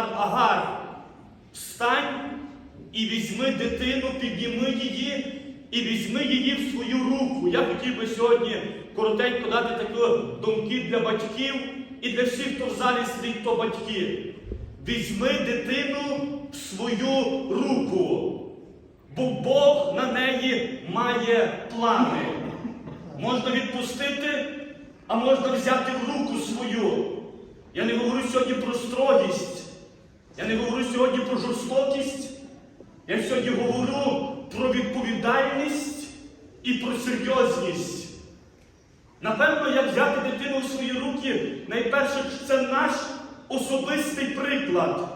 Тамар Агар, встань і візьми дитину, підніми її і візьми її в свою руку. Я хотів би сьогодні коротенько дати такі думки для батьків і для всіх, хто в залі сидить, то батьки. Візьми дитину в свою руку, бо Бог на неї має плани. Можна відпустити, а можна взяти в руку свою. Я не говорю сьогодні про строгість. Я не говорю сьогодні про жорстокість. Я сьогодні говорю про відповідальність і про серйозність. Напевно, як взяти дитину в свої руки, найперше це наш особистий приклад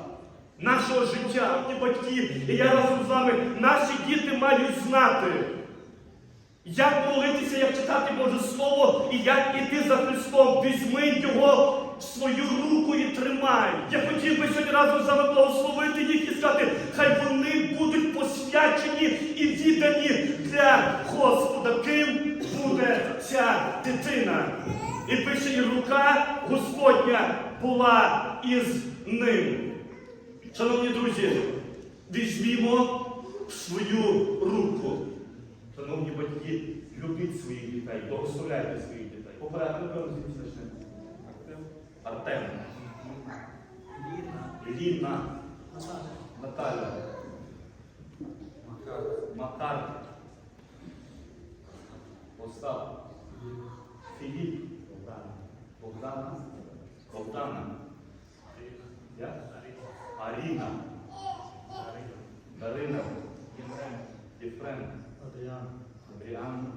нашого життя, і батьки. І я разом з вами, наші діти мають знати, як молитися, як читати Боже Слово і як іти за Христом. Візьми його свою руку і тримай. Я хотів би сьогодні разом з вами благословити їх і сказати, хай вони будуть посвячені і віддані для Господа. Ким буде ця дитина? І пише, і рука Господня була із ним. Шановні друзі, візьмімо свою руку. Шановні батьки, любіть своїх дітей, благословляйте своїх дітей. Попередньо почнемо. Артем. Ліна. Наталя. Макар. Остап. Філіп. Богдана. Богдана. Я? Аріна. Дарина. Єфрем. Адріан. Адріан.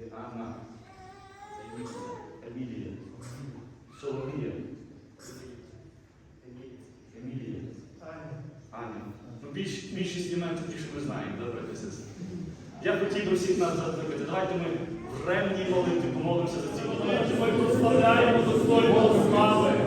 Ліана. Емілія. Соломія. Емілія. Аня. Ну, більш, більшість імен тоді, що ви знаєте, добре, сестри. Я хотів би всіх нас закликати. Давайте ми в ремній молитві помолимося за ці. Ми прославляємо достойного слави.